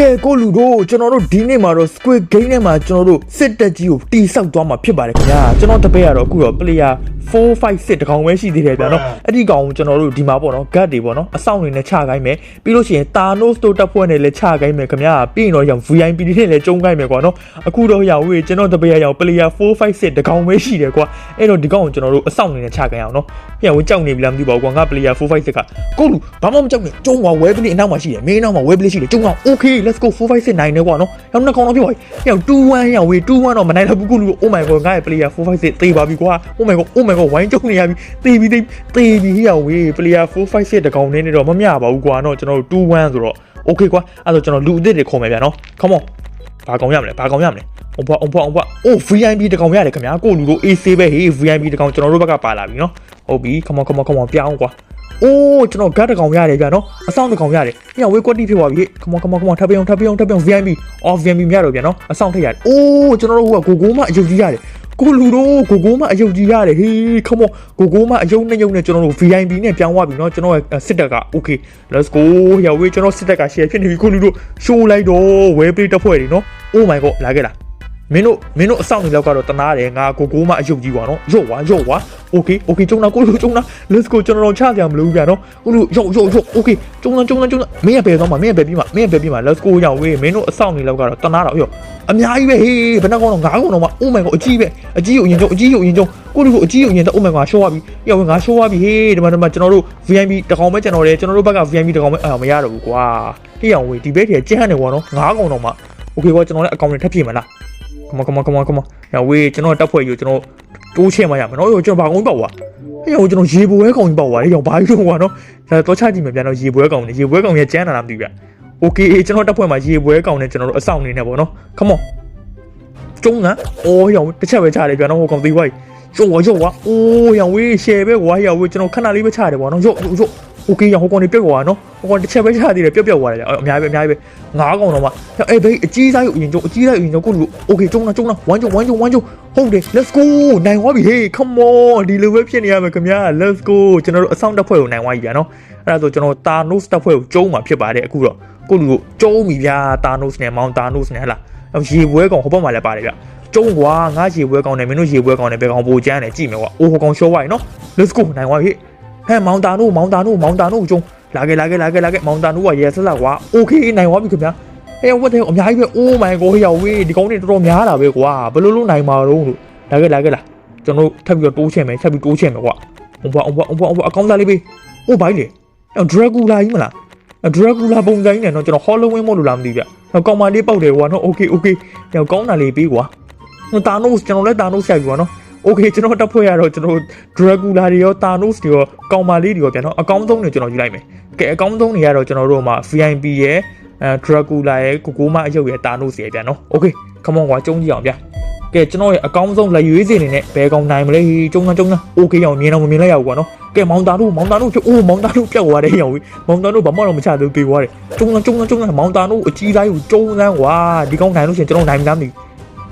ကဲကိုလူတို့ကျွန်တော်တို့ဒီနေ့မှာတော့ Squid Game ထဲမှာကျွန်တော်တို့စစ်တက်ကြီးကိုတီဆောက်သွားမှာဖြစ်ပါတယ်ခင်ဗျာကျွန်တော်တပည့်ကတော့အခုတော့ player 4 5 6တကောင်ပဲရှိသေးတယ်ဗျာနော်အဲ့ဒီကောင်ကိုကျွန်တော်တို့ဒီမှာပေါ့နော် guard တွေပေါ့နော်အဆောင်တွေနဲ့ချခိုင်းမယ်ပြီးလို့ရှိရင် Thanos တို့တပ်ဖွဲ့နဲ့လည်းချခိုင်းမယ်ခင်ဗျာပြီးရင်တော့ရောင် VIP တွေနဲ့လည်းကျုံခိုင်းမယ်ကွာနော်အခုတော့ရောင်ဝေးကျွန်တော်တပည့်ရောင် player 4 5 6တကောင်ပဲရှိတယ်ကွာအဲ့တော့ဒီကောင်ကိုကျွန်တော်တို့အဆောင်တွေနဲ့ချခိုင်းအောင်နော်ပြန်ဝင်ကြောက်နေပြီလားမသိပါဘူးကွာငါ player 4 5 6ကကိုလူဘာမှမကြောက်နဲ့ကျုံသွား web လေးအနောက်မှာရှိတယ်မင်းနောက်မှာ web လေးရှိတယ်ကျုံအောင် okay let's go 4 5 6 9နဲ့ကွာနော်ရောင်နှစ်ကောင်တော့ဖြစ်ပါပြီရောင်2 1ရောင်ဝေး2 1တော့မနိုင်တော့ဘူးကိုလူ oh my god ငါရဲ့ player 4 5 6သေပါပြီကွာ oh my god oh my god ဝိုင်းကျုံနေရပြီသေပြီသေသေပြီရောင်ဝေး player 4 5 6တကောင်နဲ့နေတော့မမျှပါဘူးကွာနော်ကျွန်တော်တို့2 1ဆိုတော့ okay ကွာအဲ့တော့ကျွန်တော်လူအစ်စ်တွေခေါ်မယ်ဗျာနော် come on ဘာကောင်ရမလဲဘာကောင်ရမလဲအုံဘွားအုံဘွားအုံဘွားအိုး VIP တကောင်ရတယ်ခင်ဗျာကိုလူတို့ AC ပဲဟေး VIP တကောင်ကျွန်တော်တို့ဘက်ကပါလာပြီနော်ဟုတ်ပြီ come on come on come on ပြောင်းကွာ အိုးကျွန်တော်ဂတ်တကောင်ရတယ်ဗျာနော်အဆောင်တကောင်ရတယ်ညဝေးကွက်တိဖြစ်သွားပြီ come on come on come on ထပ်ပြောင်းထပ်ပြောင်းထပ်ပြောင်း VIP off VIP မရတော့ဗျာနော်အဆောင်ထက်ရတယ်အိုးကျွန်တော်တို့ဟိုကကိုကိုမအယုတ်ကြီးရတယ်ကိုလူတို့ကိုကိုမအယုတ်ကြီးရတယ်ဟေး come on ကိုကိုမအယုတ်နဲ့ယုတ်နဲ့ကျွန်တော်တို့ VIP နဲ့ပြောင်းသွားပြီနော်ကျွန်တော်ရဲ့စစ်တက်က okay let's go ရဝေးကျွန်တော်စစ်တက်က share ဖြစ်နေပြီကိုလူတို့ show လိုက်တော့ web play တက်ဖွဲ့တွေနော် oh my god လာခဲ့လား မင်းတို့မင်းတို့အဆောင်တွေလောက်ကတော့တနာတယ်ငါကိုကိုမအယုတ်ကြီးကွာနော်ရော့ဝါရော့ဝါ okay okay ကျုံနာကိုလူကျုံနာ let's go ကျွန်တော်တို့ချကြမလို့ဗျာနော်ကိုလူရော့ရော့ရော့ okay ကျုံနာကျုံနာကျုံနာမင်းရပဲသွားမှာမင်းရပဲပြီးမှာမင်းရပဲပြီးမှာ let's go ရောက်ဝေးမင်းတို့အဆောင်တွေလောက်ကတော့တနာတော့ရော့အများကြီးပဲဟေးဘယ်နှကောင်တော့ငါးကောင်တော့မှ oh my god အကြီးပဲအကြီးကိုအရင်ကျုံအကြီးကိုအရင်ကျုံကိုလူကိုအကြီးကိုအရင်တော့ oh my god ရှော့သွားပြီရော့ငါရှော့သွားပြီဟေးဒီမှာဒီမှာကျွန်တော်တို့ VIP တကောင်ပဲကျွန်တော်တယ်ကျွန်တော်တို့ဘက်က VIP တကောင်ပဲအာမရတော့ဘူးကွာဟေးအောင်ဝေးဒီဘက်ထဲကျန်းနေကွာနော်ငါးကောင်တော့မှ okay ကွာကျွန်တော်လည်းအကောင့်တွေထပ်ပြေမလား come on come on come on come on ရဝေးကျွန်တော်တက်ဖွဲ့ယူကျွန်တော်တိုးချဲ့မှရမယ်နော်ရောကျွန်တော်ဘာကုန်းပေါ့ကွာအဲ့ရောကျွန်တော်ရေပွဲကောင်ကြီးပေါ့ကွာအဲ့ရောဘာကြီးတော့ကွာနော်ဒါတော့ချကြည့်မယ်ပြန်တော့ရေပွဲကောင်နေရေပွဲကောင်ရဲ့ကျန်းလာတာမသိဘူးဗျ okay ကျွန်တော်တက်ဖွဲ့မှာရေပွဲကောင်နဲ့ကျွန်တော်တို့အဆောင်နေနေပေါ့နော် come on ကျုံးကအော်ရောတစ်ချက်ပဲချတယ်ဗျာနော်ဟိုကောင်သေးွားကြီးရော့ရော့ကွာအိုးရောင်ဝေးရှယ်ပဲကွာရောင်ဝေးကျွန်တော်ခဏလေးပဲချတယ်ကွာနော်ရော့ရော့ okay ရောင်ဟိုကောင်နေပြက်ကွာနော်ဟိုကောင်တစ်ချက်ပဲချသေးတယ်ပြက်ပြက်သွားတယ်အများကြီးပဲအများကြီးပဲငါးကောင်တော့မှအေးဘေးအကြီးစားရုပ်အရင်ကျုံအကြီးစားရုပ်အရင်ကျုံကိုလူ okay ကျုံလားကျုံလားဝမ်းကျုံဝမ်းကျုံဝမ်းကျုံဟုတ်တယ် let's go နိုင်သွားပြီ hey come on ဒီလိုပဲဖြစ်နေရမယ်ခင်ဗျာ let's go ကျွန်တော်တို့အဆောင်တက်ဖွဲ့ကိုနိုင်သွားပြီဗျာနော်အဲ့ဒါဆိုကျွန်တော် Thanos တက်ဖွဲ့ကိုကျုံမှာဖြစ်ပါတယ်အခုတော့ကိုလူကိုကျုံပြီဗျာ Thanos နဲ့ Mount Thanos နဲ့ဟလာရေပွဲကောင်ဟိုဘက်မှာလည်းပါတယ်ဗျကျုံကွာငါရေပွဲကောင်နဲ့မင်းတို့ရေပွဲကောင်နဲ့ဘယ်ကောင်ပိုကျန်းတယ်ကြည့်မယ်ကွာအိုးဟိုကောင်ရှော့သွားပြီနော် let's go နိုင်သွားပြီ ဟဲ့မောင်တာနို့မောင်တာနို့မောင်တာနို့ကျုံလာခဲ့လာခဲ့လာခဲ့လာခဲ့မောင်တာနို့ကရဲဆက်လာကွာ okay နိုင်သွားပြီခင်ဗျာဟဲ့ဝတ်တယ်အများကြီးပဲ oh my god ဟေ့ဝေးဒီကောင်တွေတော်တော်များလာပဲကွာဘယ်လိုလုပ်နိုင်မှာတော့လို့လာခဲ့လာခဲ့လာကျွန်တော်ထပ်ပြီးတော့တိုးချင်မယ်ထပ်ပြီးတိုးချင်မယ်ကွာအုံဘွားအုံဘွားအုံဘွားအုံဘွားအကောင်းသားလေးပေးဟိုဘိုင်းလေအဲ့ဒရဂူလာကြီးမလားဒရဂူလာပုံစံကြီးနဲ့တော့ကျွန်တော် Halloween မို့လို့လာမသိဗျ။ကောင်မလေးပေါက်တယ်ကွာနော် okay okay ညကောင်းတာလေးပေးကွာ။ဟိုတာနိုစ်ကျွန်တော်လည်းတာနိုစ်ဆိုင်ကွာနော်။ okay ကျွန်တော်တက်ဖွဲ့ရတော့ကျွန်တော် Dracula တွေရော Thanos တွေရောကောင်မလေးတွေရောပြန်တော့အကောင်းဆုံးတွေကျွန်တော်ယူလိုက်မယ်။ကဲအကောင်းဆုံးတွေကတော့ကျွန်တော်တို့မှာ VIP ရဲ့အဲ Dracula ရဲ့ကိုကိုမအယုတ်ရဲ့ Thanos ရဲ့ပြန်နော်။ okay come on ကွာကျုံးကြည့်အောင်ဗျ။ကဲကျွန်တော်ရဲ့အကောင်းဆုံးလက်ရွေးစင်နေနဲ့ဘယ်ကောင်နိုင်မလဲကျုံးကျုံးโอเคအောင်မြင်တော့မမြင်လိုက်ရဘူးကွာနော်ကဲမောင်တာတို့မောင်တာတို့အိုးမောင်တာတို့ပြောက်သွားတယ်ရောမောင်တာတို့ဘာမှတော့မချသေးဘူးပြေသွားတယ်ကျုံးကျုံးကျုံးမောင်တာတို့အကြီးတိုင်းကိုကျုံးစမ်းကွာဒီကောင်နိုင်လို့ရှင်ကျွန်တော်နိုင်မလားမသိဘူး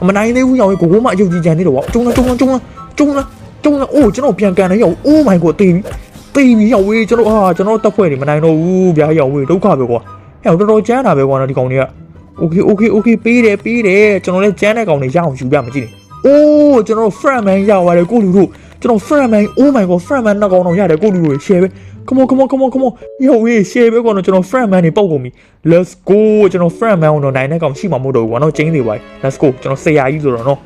မနိုင်သေးဘူးရောကိုကိုမအယုတ်ကြီးကြံနေတော့ကျုံးကျုံးကျုံးကျုံးကျုံးကျုံးအိုးကျွန်တော်ပြန်ကန်နေရော oh my god တေးပြီတေးပြီရောဝေးကျွန်တော်ဟာကျွန်တော်တက်ဖွဲ့နေမနိုင်တော့ဘူးဗျာရောဝေးဒုက္ခပဲကွာဟဲ့တော်တော်ကျန်းတာပဲကွာနော်ဒီကောင်တွေက okay okay okay ပေးတယ်ပေးတယ်ကျွန်တော်လည်းကျန်းတဲ့ကောင်တွေရအောင်ယူပြမကြည့်နေအိုးကျွန်တော် friend man ရပါတယ်ကိုလူတို့ကျွန်တော် friend man oh my god friend man နှစ်ကောင်တော့ရတယ်ကိုလူတို့ share ပဲ come on come on come on come on ယောဝေး share ပဲကောတော့ကျွန်တော် friend man တွေပေါက်ကုန်ပြီ let's go ကျွန်တော် friend man တော့နိုင်တဲ့ကောင်ရှိမှာမဟုတ်တော့ဘူးကွာနော်ကျင်းနေပါ let's go ကျွန်တော်ဆရာကြီးဆိုတော့နော်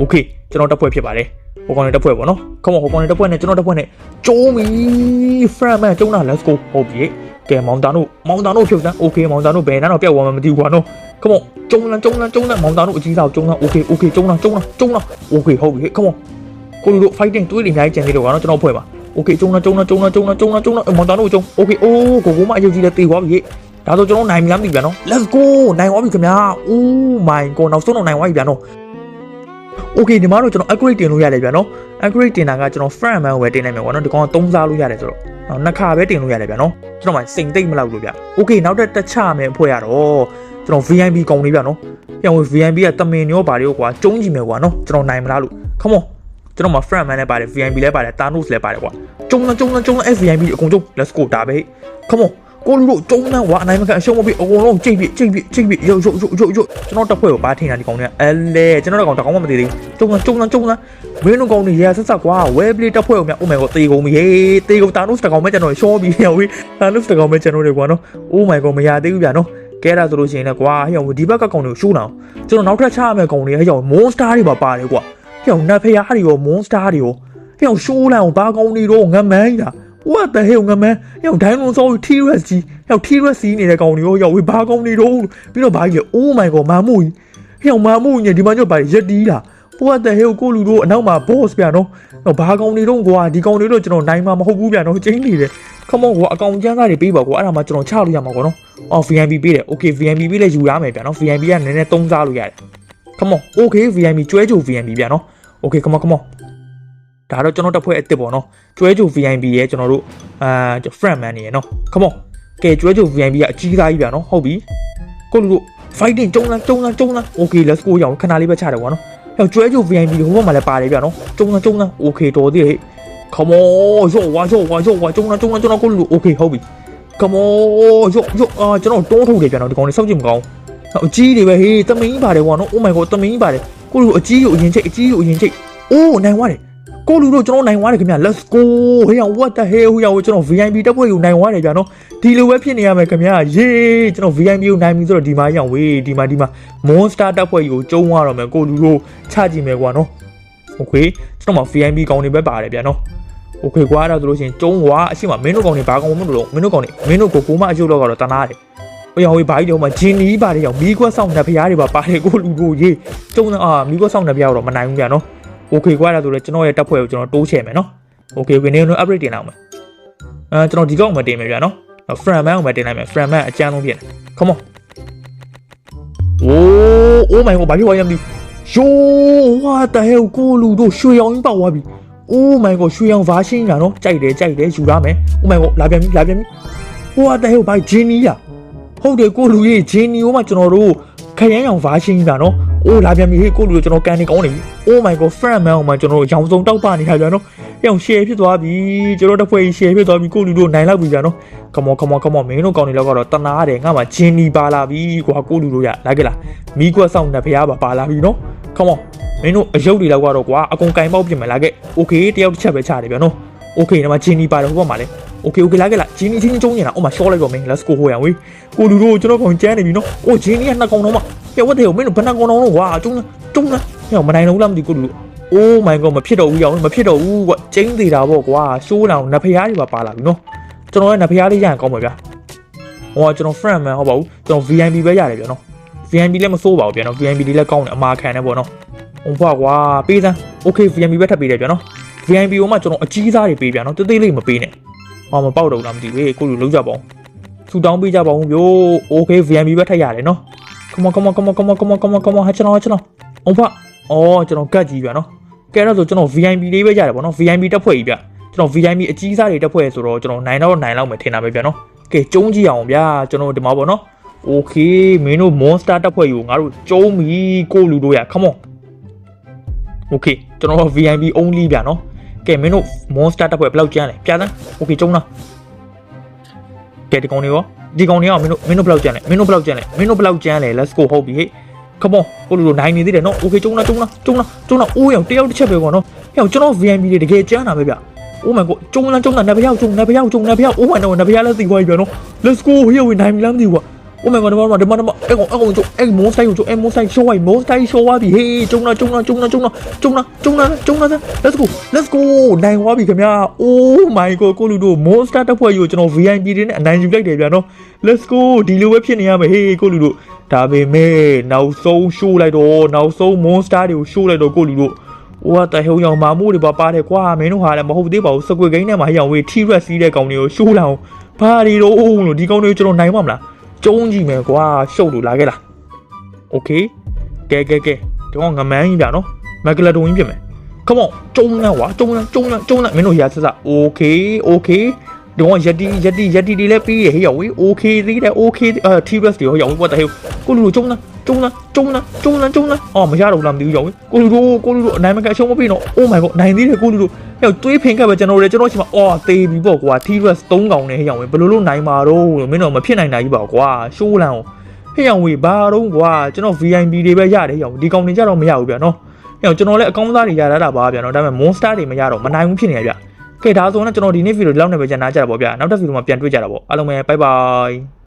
okay ကျွန်တော်တက်ဖွဲ့ဖြစ်ပါတယ်ဟိုကောင်နဲ့တက်ဖွဲ့ပေါ့နော် come on ဟိုကောင်နဲ့တက်ဖွဲ့နဲ့ကျွန်တော်တက်ဖွဲ့နဲ့ကျုံးပြီ friend man ကျုံးတာ let's go ဟုတ်ပြီကဲမောင်တာတို့မောင်တာတို့ဖြုတ်စမ်း okay မောင်တာတို့ဘယ်နှတော့ပြောက်သွားမှမသိဘူးကွာနော် come on ကျုံးလန်းကျုံးလန်းကျုံးလန်းမောင်တာတို့အကြီးစားကျုံးလန်း okay okay ကျုံးလန်းကျုံးလန်းကျုံးလန်း okay ဟုတ်ပြီ come on ကိုလူတို့ fighting တွေးနေအများကြီးကြံနေတော့ကွာနော်ကျွန်တော်ဖွဲ့ပါ okay ကျုံးလန်းကျုံးလန်းကျုံးလန်းကျုံးလန်းကျုံးလန်းကျုံးလန်းမောင်တာတို့ကျုံး okay အိုးကိုကိုမအယုတ်ကြီးလည်းတေသွားပြီဒါဆိုကျွန်တော်နိုင်ပြီလားမသိပြန်နော် let's go နိုင်သွားပြီခင်ဗျာ oh my god နောက်ဆုံးတော့နိုင်သွားပြီဗျာနော် okay ဒီမှာတော့ကျွန်တော် upgrade တင်လို့ရတယ်ဗျာနော် upgrade တင်တာကကျွန်တော် front man ကိုပဲတင်နိုင်မယ်ကွာနော်ဒီကောင်က3စားလို့ရတယ်ဆိုတော့နှစ်ခါပဲတင်လို့ရတယ်ဗျာနော်ကျွန်တော်မှစိန်သိမ့်မလောက်လို့ဗျာ okay နောက်တစ်တစ်ချမယ်အဖွဲ့ရတော့ကျွန်တော် VIP ကောင်လေးဗျာနော်ပြန်ဝင် VIP ကတမင်ရောပါတယ်ကွာကျုံးကြည့်မယ်ကွာနော်ကျွန်တော်နိုင်မလားလို့ come on ကျွန်တော်မှာ front man လည်းပါတယ် VIP လည်းပါတယ် Thanos လည်းပါတယ်ကွာကျုံးလားကျုံးလားကျုံးလား FVIP အကုန်ကျုံး let's go ဒါပဲ come on ကိုလူတို့ကျုံးနှမ်းကွာအနိုင်မခံအရှုံးမပြီးအကုန်လုံးကြိတ်ပြကြိတ်ပြကြိတ်ပြရုပ်ရုပ်ရုပ်ရုပ်ရုပ်ကျွန်တော်တက်ဖွဲ့ကိုပါထင်တာဒီကောင်တွေကအဲလေကျွန်တော်တက်ကောင်တကောင်မှမသိသေးဘူးကျုံးနှမ်းကျုံးနှမ်းကျုံးနှမ်းမင်းတို့ကောင်တွေရာဆက်ဆက်ကွာဝဲပလေးတက်ဖွဲ့ကိုမြတ် Oh my god တေကုန်ပြီဟေးတေကုန်တာနုစ်တကောင်မဲကျွန်တော်ရှော့ပြီးဟေးဝေးတာနုစ်တကောင်မဲကျွန်တော်တွေကွာနော် Oh my god မရသေးဘူးဗျာနော်ကဲဒါဆိုလို့ရှိရင်လည်းကွာဟဲ့ဒီဘက်ကကောင်တွေကိုရှိုးအောင်ကျွန်တော်နောက်ထပ်ချရမယ့်ကောင်တွေဟဲ့ကြောင် monster တွေပါပါတယ်ကွာ ဟဲ့နတ်ဖျားတွေရော monster တွေရောဟဲ့ရှိုးလန့်ဘာကောင်တွေတော့ငမန်းကြီးလား what the hell ငမန်းဟဲ့ဒိုင်းနိုဆော T-Rex ကြီးဟဲ့ T-Rex စီးနေတဲ့ကောင်တွေရောရောက်ဝေးဘာကောင်တွေတော့ပြီးတော့ဘာကြီးလဲ Oh my god မာမှုကြီးဟဲ့မာမှုကြီးဒီမှာညဘာရက်တီးလား what the hell ကိုလူတို့အနောက်မှာ boss ဗျာနော်တော့ဘာကောင်တွေတော့ကွာဒီကောင်တွေတော့ကျွန်တော်နိုင်မှာမဟုတ်ဘူးဗျာနော်ကျင်းနေတယ် come on ကွာအကောင်ကျန်းသားတွေပေးပါကွာအဲ့ဒါမှကျွန်တော်ချလို့ရမှာကွာနော်အော် VIP ပေးတယ် okay VIP ပေးလဲယူရမယ်ဗျာနော် VIP ကနည်းနည်းသုံးစားလို့ရတယ် come on okay VIP ကျွဲကြို VIP ဗျာနော် okay come on come on ဒါတော့ကျွန်တော်တက်ဖွဲ့အစ်စ်ပေါ့နော်ကျွဲကြို VIP ရဲ့ကျွန်တော်တို့အာ friend man နေရနော် come on ကဲကျွဲကြို VIP ကအကြီးသားကြီးဗျာနော်ဟုတ်ပြီကိုလူတို့ fighting ကျုံးလားကျုံးလားကျုံးလား okay let's go ရအောင်ခဏလေးပဲချတယ်ကွာနော်ဟဲ့ကျွဲကြို VIP ဟိုဘက်မှာလည်းပါတယ်ဗျာနော်ကျုံးလားကျုံးလား okay တော်သေးတယ် come on ရော့ဝါရော့ဝါရော့ဝါကျုံးလားကျုံးလားကျုံးလားကိုလူ okay ဟုတ်ပြီ come on ရော့ရော့အာကျွန်တော်တွန်းထုတ်တယ်ဗျာနော်ဒီကောင်လေးစောက်ကြည့်မကောင်း အကြီးတွေပဲဟေးတမင်းပါတယ်ကွာနော် oh my god တမင်းပါတယ်ကိုလူအကြီးကိုအရင်ချိတ်အကြီးကိုအရင်ချိတ်အိုးနိုင်သွားတယ်ကိုလူတို့ကျွန်တော်နိုင်သွားတယ်ခင်ဗျ let's go ဟေး what the hell ဟိုရောက်ကျွန်တော် VIP တက်ဖွဲ့ကိုနိုင်သွားတယ်ဗျာနော်ဒီလိုပဲဖြစ်နေရမယ်ခင်ဗျယေးကျွန်တော် VIP ကိုနိုင်ပြီဆိုတော့ဒီမှာရောက်ဝေးဒီမှာဒီမှာ monster တက်ဖွဲ့ကိုကျုံသွားတော့မယ်ကိုလူတို့ချကြည့်မယ်ကွာနော် okay ကျွန်တော်မှာ VIP ကောင်းနေပဲပါတယ်ဗျာနော် โอเคကွာအဲ့ဒါဆိုလို့ရှိရင်ကျုံးကွာအရှိမမင်းတို့ကောင်တွေဘာကောင်မလို့မင်းတို့ကောင်တွေမင်းတို့ကိုကိုမအကျုပ်တော့ကတော့တနာတယ် ဟိုရောင်ဝေးဘာကြီးတုံးမှာဂျင်းနီးပါတယ်ရောင်မီးကွက်ဆောင်တဲ့ဖရားတွေပါပါတယ်ကိုလူကိုရေးကျုံးအာမီးကွက်ဆောင်တဲ့ဖရားတော့မနိုင်ဘူးဗျာနော်โอเคကွာအဲ့ဒါဆိုလည်းကျွန်တော်ရဲ့တက်ဖွဲ့ကိုကျွန်တော်တိုးချဲ့မယ်နော်โอเคဝင်နေတော့ upgrade တင်အောင်မယ်အဲကျွန်တော်ဒီကောင်မတင်မယ်ဗျာနော် friend man ကိုမတင်လိုက်မယ် friend man အကျန်းဆုံးဖြစ်တယ် come on โอ้ oh my god ဘာဖြစ်သွားရမလဲ yo what the hell ကိုလူတို့ရွှေရောင်ကြီးပေါက်သွားပြီ oh my god ရွှေရောင်ဗာရှင်းတာနော်ကြိုက်တယ်ကြိုက်တယ်ယူရမယ် oh my god လာပြန်ပြီလာပြန်ပြီ what the hell ဘာဂျင်းနီးရ ဟုတ်တယ်ကိုလူကြီးဂျင်းနီကိုမှကျွန်တော်တို့ခရမ်းရောင်ဗာရှင်းတာနော်အိုးလာပြန်ပြီဟေးကိုလူတို့ကျွန်တော်ကန်နေကောင်းနေပြီ oh my god friend man ကိုမှကျွန်တော်တို့ရောင်စုံတောက်ပနေတာပြန်နော်ရောင် share ဖြစ်သွားပြီကျွန်တော်တစ်ဖွဲ့ share ဖြစ်သွားပြီကိုလူတို့နိုင်လောက်ပြီပြန်နော် come on come on come on မင်းတို့ကောင်းနေလောက်ကတော့တနာတယ်ငါမှဂျင်းနီပါလာပြီကွာကိုလူတို့ရလာခဲ့လားမီးကွက်ဆောင်တဲ့ဖရားပါပါလာပြီနော် come on မင်းတို့အယုတ်တွေလောက်ကတော့ကွာအကုန်ကင်ပေါက်ပြင်မလာခဲ့ okay တယောက်တစ်ချက်ပဲချတယ်ဗျာနော် okay ဒီမှာဂျင်းနီပါတယ်ဟိုဘက်မှာလဲ okay okay လာခဲ့လားဂျင်းနီချင်းကျုံနေတာအော်မှာရှော့လိုက်တော့မင်း let's go ဟိုရံဝေးကိုလူတို့ကျွန်တော်ကောင်ကျန်းနေပြီနော်အိုးဂျင်းနီကနှစ်ကောင်တော့မှဟဲ့ what the hell မင်းတို့ဘယ်နှစ်ကောင်တော့ကွာကျုံကျုံလားဟဲ့မနိုင်တော့ဘူးလားမသိကိုလူ oh my god မဖြစ်တော့ဘူးရောမဖြစ်တော့ဘူးကွကျင်းသေးတာပေါ့ကွာရှိုးလောင်နဖရားတွေပါပါလာပြီနော်ကျွန်တော်ရဲ့နဖရားလေးရရင်ကောင်းပါဗျာဟိုကကျွန်တော် friend man ဟုတ်ပါဘူးကျွန်တော် VIP ပဲရတယ်ဗျာနော် VIP လည်းမစိုးပါဘူးဗျာနော် VIP လေးလည်းကောင်းတယ်အမာခံတယ်ပေါ့နော်ဟိုဘွားကွာပေးစမ်း okay VIP ပဲထပ်ပေးတယ်ဗျာနော် VIP ကိုမှကျွန်တော်အကြီးစားတွေပေးဗျာနော်တေးသေးလေးမပေးနဲ့ ဟောမပေါက်တော့လားမသိဘူးကိုလူလုံးကြပါအောင်ထူတောင်းပေးကြပါဦးဗျို့ okay VIP ပဲထပ်ရတယ်နော် come on come on come on come on come on come on come on ဟာကျွန်တော်ကျွန်တော်ဟိုဘွားအော်ကျွန်တော်ကတ်ကြီးဗျာနော်ကဲတော့ဆိုကျွန်တော် VIP လေးပဲရတယ်ပေါ့နော် VIP တက်ဖွဲ့ကြီးဗျကျွန်တော် VIP အကြီးစားတွေတက်ဖွဲ့ဆိုတော့ကျွန်တော်နိုင်တော့နိုင်လောက်မယ်ထင်တာပဲဗျာနော်ကဲကျုံးကြည့်အောင်ဗျာကျွန်တော်ဒီမှာပေါ့နော် okay မင်းတို့ monster တက်ဖွဲ့ကြီးကိုငါတို့ကျုံးပြီကိုလူတို့ရ come on okay ကျွန်တော် VIP only ဗျာနော် ကဲမင်းတို့ monster တက်ဖွဲ့ဘယ်လောက်ကျန်းလဲပြသန်း okay ကျုံးလားကဲဒီကောင်တွေရောဒီကောင်တွေရောမင်းတို့မင်းတို့ဘယ်လောက်ကျန်းလဲမင်းတို့ဘယ်လောက်ကျန်းလဲမင်းတို့ဘယ်လောက်ကျန်းလဲ let's go ဟုတ်ပြီဟေ့ come on ကိုလူတို့နိုင်နေသေးတယ်နော် okay ကျုံးလားကျုံးလားကျုံးလားကျုံးလားအိုးရောင်တယောက်တစ်ချက်ပဲကွာနော်ဟဲ့ကျွန်တော် VIP တွေတကယ်ကျန်းတာပဲဗျ Oh my god ကျုံလားကျုံလားနဘယောက်ကျုံနဘယောက်ကျုံနဘယောက် Oh my god နဘယောက်လည်းသိသွားပြီဗျနော် Let's go ဟေ့ဝင်နိုင်ပြီလားမသိဘူးကွာ Oh my god ဒီမှာဒီမှာဒီမှာအဲ့ကောင်အဲ့ကောင်ကျုံအဲ့မွန်စတိုင်းကိုကျုံအဲ့မွန်စတိုင်းရှိုးဝိုင်မွန်စတိုင်းရှိုးသွားပြီဟေးကျုံလားကျုံလားကျုံလားကျုံလားကျုံလားကျုံလားကျုံလား Let's go Let's go နိုင်သွားပြီခင်ဗျာ Oh my god ကိုလူတို့ Monster တက်ဖွဲ့ကြီးကိုကျွန်တော် VIP တွေနဲ့အနိုင်ယူလိုက်တယ်ဗျာနော် Let's go ဒီလိုပဲဖြစ်နေရမယ်ဟေးကိုလူတို့ဒါပေမဲ့နောက်ဆုံးရှိုးလိုက်တော့နောက်ဆုံး Monster တွေကိုရှိုးလိုက်တော့ကိုလူတို့ဝါတဟိုရောင်မာမှုတွေပါပါတယ်ကွာမင်းတို့ဟာလည်းမဟုတ်သေးပါဘူးစကွေဂိမ်းထဲမှာဟိအောင်ဝေးထီရက်စီးတဲ့ကောင်တွေကိုရှိုးလာအောင်ဘာတွေတော့လို့ဒီကောင်တွေကိုကျွန်တော်နိုင်မှာမလား ကျုံးကြည့်မယ်ကွာရှုပ်လို့လာခဲ့လားโอเคကဲကဲကဲဒီကောင်ငမန်းကြီးဗျာနော်မက်ကလာတိုင်းပြင်မယ် come on ကျုံးလားကွာကျုံးလားကျုံးလားကျုံးလားမင်းတို့ရာဆက်ဆက် okay okay ဒီကောင်ယက်တီယက်တီယက်တီတွေလည်းပြီးရဟေ့ရောက်ဝေး okay သေးတယ် okay အာ T-Rex တွေဟောရောက်ဝေး what the hell ကိုကိုလူတို့ကျုံးလားကျုံးလားကျုံးလားကျုံးလားကျုံးလားအော်မရတော့ဘူးလားမသိဘူးရောကိုလူတို့ကိုလူတို့အနိုင်မကန်အရှုံးမပေးတော့ Oh my god နိုင်သေးတယ်ကိုလူတို့ဟဲ့တွေးဖင်ခတ်ပဲကျွန်တော်တို့ကျွန်တော်ရှိမှာအော်သေပြီပေါ့ကွာ T-Rex 3កောင်နဲ့ဟဲ့ရောင်ဝင်ဘယ်လိုလုပ်နိုင်မှာတော့မင်းတို့မဖြစ်နိုင်နိုင်ကြီးပါကွာရှိုးလန်ဟဲ့ရောင်ဝေဘာတော့ကွာကျွန်တော် VIP တွေပဲရတယ်ရောင်ဒီကောင်တွေကြတော့မရဘူးဗျာနော်ဟဲ့ရောင်ကျွန်တော်လည်းအကောင်းသားတွေရတာတာပါဗျာနော်ဒါပေမဲ့ Monster တွေမရတော့မနိုင်ဘူးဖြစ်နေရဗျာ ကဲဒါဆိုတော့ကျွန်တော်ဒီနေ့ဗီဒီယိုဒီလောက်နဲ့ပဲကြာနာကြတာပေါ့ဗျာနောက်တစ်ဗီဒီယိုမှာပြန်တွေ့ကြတာပေါ့အားလုံးပဲ bye bye